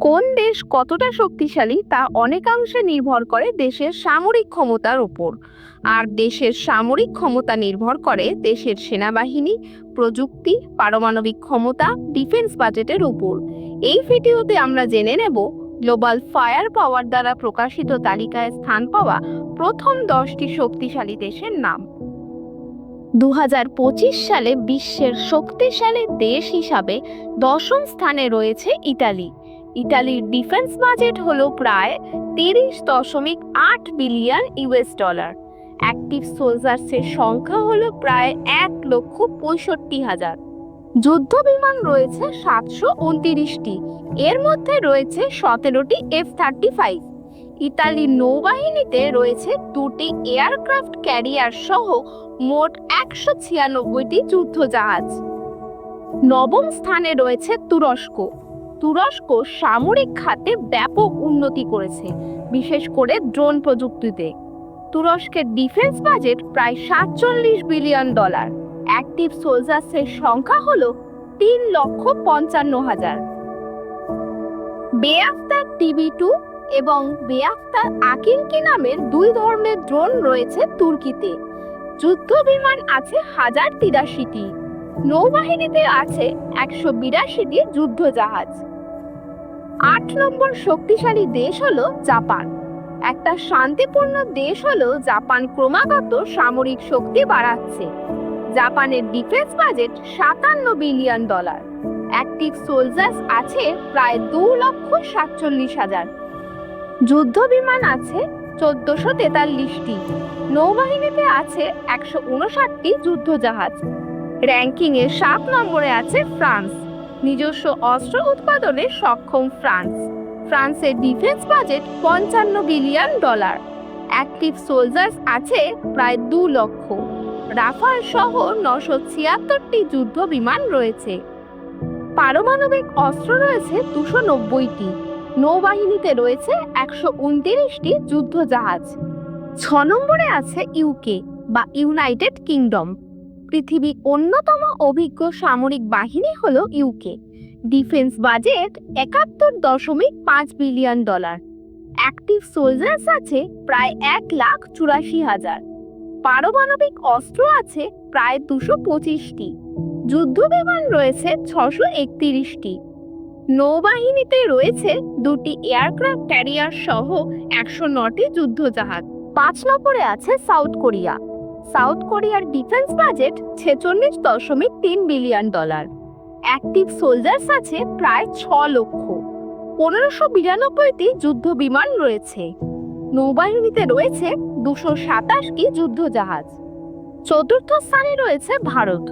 কোন দেশ কতটা শক্তিশালী তা অনেকাংশে নির্ভর করে দেশের সামরিক ক্ষমতার উপর। আর দেশের সামরিক ক্ষমতা নির্ভর করে দেশের সেনাবাহিনী, প্রযুক্তি, পারমাণবিক ক্ষমতা, ডিফেন্স বাজেটের উপর। এই ভিডিওতে আমরা জেনে নেব গ্লোবাল ফায়ার পাওয়ার দ্বারা প্রকাশিত তালিকায় স্থান পাওয়া প্রথম দশটি শক্তিশালী দেশের নাম। দু হাজার পঁচিশ সালে বিশ্বের শক্তিশালী দেশ হিসাবে দশম স্থানে রয়েছে ইতালি। ইতালির ডিফেন্স বাজেট হলো প্রায় তিরিশ দশমিক আট বিলিয়ন ইউএস ডলার। অ্যাক্টিভ সোলজার্সের সংখ্যা হলো প্রায় এক লক্ষ পঁয়ষট্টি হাজার। যুদ্ধ বিমান রয়েছে সাতশো উনতিরিশটি। এর মধ্যে রয়েছে সতেরোটি এফ থার্টি ফাইভ। ইতালির নৌবাহিনীতে রয়েছে দুটি এয়ারক্রাফট ক্যারিয়ার সহ মোট একশো ছিয়ানব্বইটি যুদ্ধজাহাজ। নবম স্থানে রয়েছে তুরস্ক। তুরস্ক সামরিক খাতে ব্যাপক উন্নতি করেছে, বিশেষ করে ড্রোন প্রযুক্তিতে। তুরস্কের ডিফেন্স বাজেট প্রায় সাতচল্লিশ বিলিয়ন ডলার। অ্যাক্টিভ সোলজার্সের সংখ্যা হল তিন লক্ষ পঞ্চান্ন হাজার। বেআফতার টিভি টু এবং বেআফতার আকিনকি নামের দুই ধরনের ড্রোন রয়েছে তুর্কিতে। যুদ্ধ বিমান আছে হাজার তিরাশিটি। নৌবাহিনীতে আছে একশো বিরাশিটি যুদ্ধ জাহাজ আট নম্বর শক্তিশালী দেশ হলো জাপান। একটা শান্তিপূর্ণ দেশ হলো জাপান ক্রমাগত সামরিক শক্তি বাড়াচ্ছে। জাপানের ডিফেন্স বাজেট সাতান্ন বিলিয়ন ডলার। অ্যাক্টিভ সোলজার্স আছে প্রায় দু লক্ষ সাতচল্লিশ হাজার। যুদ্ধ বিমান আছে চোদ্দশো তেতাল্লিশটি। নৌবাহিনীতে আছে একশো উনষাটটি যুদ্ধ জাহাজ র্যাঙ্কিংয়ে সাত নম্বরে আছে ফ্রান্স। নিজস্ব অস্ত্র উৎপাদনে সক্ষম ফ্রান্স। ফ্রান্সের ডিফেন্স বাজেট পঞ্চান্ন বিলিয়ন ডলার। অ্যাক্টিভ সোলজার্স আছে প্রায় দু লক্ষ। রাফাল সহ নশো ছিয়াত্তরটি যুদ্ধ বিমান রয়েছে। পারমাণবিক অস্ত্র রয়েছে দুশো নব্বইটি। নৌবাহিনীতে রয়েছে একশো উনতিরিশটি যুদ্ধ জাহাজ ছ নম্বরে আছে ইউকে বা ইউনাইটেড কিংডম। পৃথিবীর অন্যতম অভিজ্ঞ সামরিক বাহিনী হলো ইউকে ডিফেন্স বাজেট একাত্তর দশমিক পাঁচ বিলিয়ন ডলার অ্যাক্টিভ সোলজার্স আছে প্রায় এক লাখ চুরাশি হাজার। পারমাণবিক অস্ত্র আছে প্রায় দুশো পঁচিশটি। যুদ্ধ বিমান রয়েছে ছশো একত্রিশটি। নৌবাহিনীতে রয়েছে দুটি এয়ারক্রাফট ক্যারিয়ার সহ একশো নটি যুদ্ধজাহাজ। পাঁচ নম্বরে আছে সাউথ কোরিয়া। সাউথ কোরিয়ার ডিফেন্স বাজেট ছেচল্লিশ দশমিক তিন বিলিয়ন ডলার। অ্যাক্টিভ সোলজার্স আছে প্রায় ছ লক্ষ। পনেরোশো বিরানব্বইটি যুদ্ধ বিমান রয়েছে। নৌবাহিনীতে রয়েছে দুশো সাতাশটি যুদ্ধজাহাজ। চতুর্থ স্থানে রয়েছে ভারত।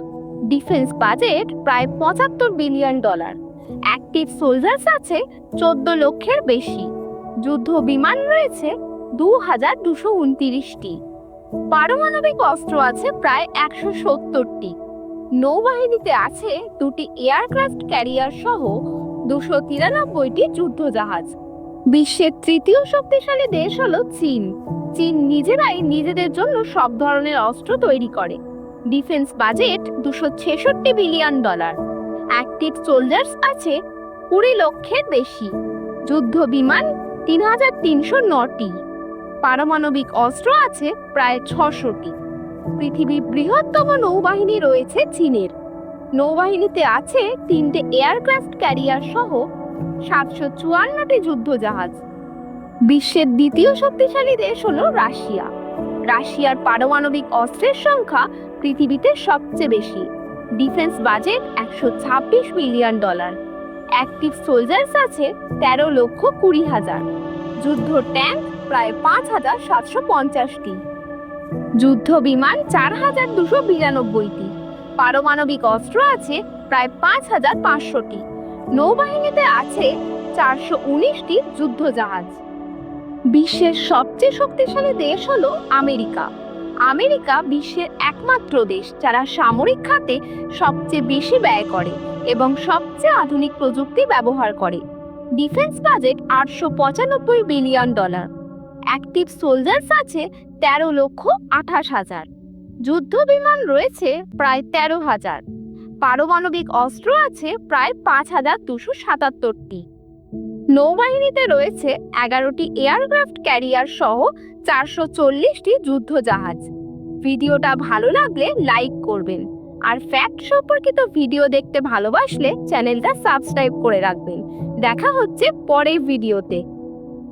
ডিফেন্স বাজেট প্রায় পঁচাত্তর বিলিয়ন ডলার। অ্যাক্টিভ সোলজার্স আছে চোদ্দ লক্ষের বেশি। যুদ্ধ বিমান রয়েছে দু হাজার দুশো উনতিরিশটি। পারমাণবিক অস্ত্র আছে প্রায় একশো সত্তরটি। নৌবাহিনীতে আছে দুটি এয়ারক্রাফট ক্যারিয়ার সহ দুশো তিরানব্বইটি যুদ্ধজাহাজ। বিশ্বের তৃতীয় শক্তিশালী দেশ হলো চীন। চীন নিজেরাই নিজেদের জন্য সব ধরনের অস্ত্র তৈরি করে। ডিফেন্স বাজেট দুশো ছেষট্টি বিলিয়ন ডলার। অ্যাক্টিভ সোলজার্স আছে কুড়ি লক্ষের বেশি। যুদ্ধ বিমান তিন হাজার তিনশো নটি। পারমাণবিক অস্ত্র আছে প্রায় ছশোটি। পৃথিবীর বৃহত্তম নৌবাহিনী রয়েছে চীনের। নৌবাহিনীতে আছে তিনটে এয়ারক্রাফট ক্যারিয়ার সহ সাতশো চুয়ান্নটি যুদ্ধজাহাজ। বিশ্বের দ্বিতীয় শক্তিশালী দেশ হল রাশিয়া। রাশিয়ার পারমাণবিক অস্ত্রের সংখ্যা পৃথিবীতে সবচেয়ে বেশি। ডিফেন্স বাজেট একশো ছাব্বিশ বিলিয়ন ডলার। অ্যাক্টিভ সোলজার্স আছে তেরো লক্ষ কুড়ি হাজার। যুদ্ধ ট্যাঙ্ক প্রায় পাঁচ হাজার সাতশো পঞ্চাশটি। যুদ্ধ বিমান চার হাজার দুশো বিরানব্বইটি। পারমাণবিক অস্ত্র আছে প্রায় পাঁচ হাজার পাঁচশোটি। নৌবাহিনীতে আছে চারশো উনিশটি যুদ্ধজাহাজ। বিশ্বের সবচেয়ে শক্তিশালী দেশ হলো আমেরিকা। আমেরিকা বিশ্বের একমাত্র দেশ যারা সামরিক খাতে সবচেয়ে বেশি ব্যয় করে এবং সবচেয়ে আধুনিক প্রযুক্তি ব্যবহার করে। ডিফেন্স বাজেট আটশো পঁচানব্বই বিলিয়ন ডলার। অ্যাক্টিভ সোলজার্স আছে তেরো লক্ষ আঠাশ হাজার। যুদ্ধ বিমান রয়েছে প্রায় তেরো হাজার। পারমাণবিক অস্ত্র আছে প্রায় পাঁচ হাজার দুশো সাতাত্তরটি। নৌবাহিনীতে রয়েছে এগারোটি এয়ারক্রাফট ক্যারিয়ার সহ চারশো চল্লিশটি যুদ্ধ জাহাজ। ভিডিওটা ভালো লাগলে লাইক করবেন। আর ফ্যাক্ট সম্পর্কিত ভিডিও দেখতে ভালোবাসলে চ্যানেলটা সাবস্ক্রাইব করে রাখবেন। দেখা হচ্ছে পরের ভিডিওতে।